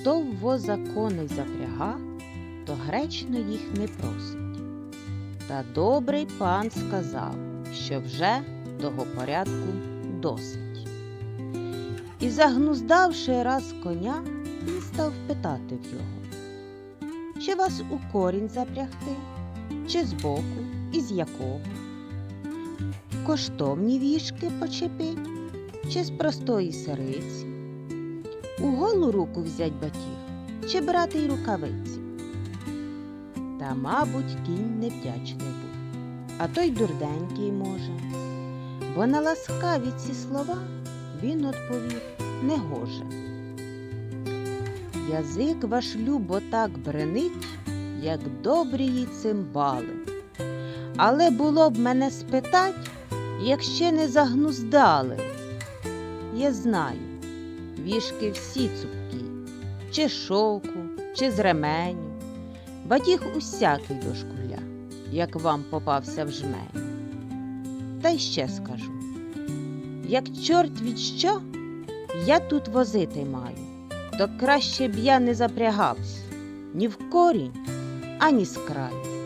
Хто в воза коней запряга, то гречно їх не просить. Та добрий пан сказав, що вже того порядку досить. І загнуздавши раз коня, він став питати в його, чи вас у корінь запрягти, чи збоку, і з якого? Коштовні вішки почепить, чи з простої сириці? У голу руку взять батіг, чи брати й рукавиці? Та, мабуть, кінь невдячний був, а той дурденький може, бо на ласкаві ці слова він відповів негоже. Язик ваш любо так бренить, як добрії цимбали. Але було б мене спитать, як ще не загнуздали. Я знаю, вішки всі цупкі, чи шовку, чи з ременю, батіг усякий до шкуля, як вам попався в жмень. Та й ще скажу, як чорт від що я тут возити маю, то краще б я не запрягався ні в корінь, ані з краю.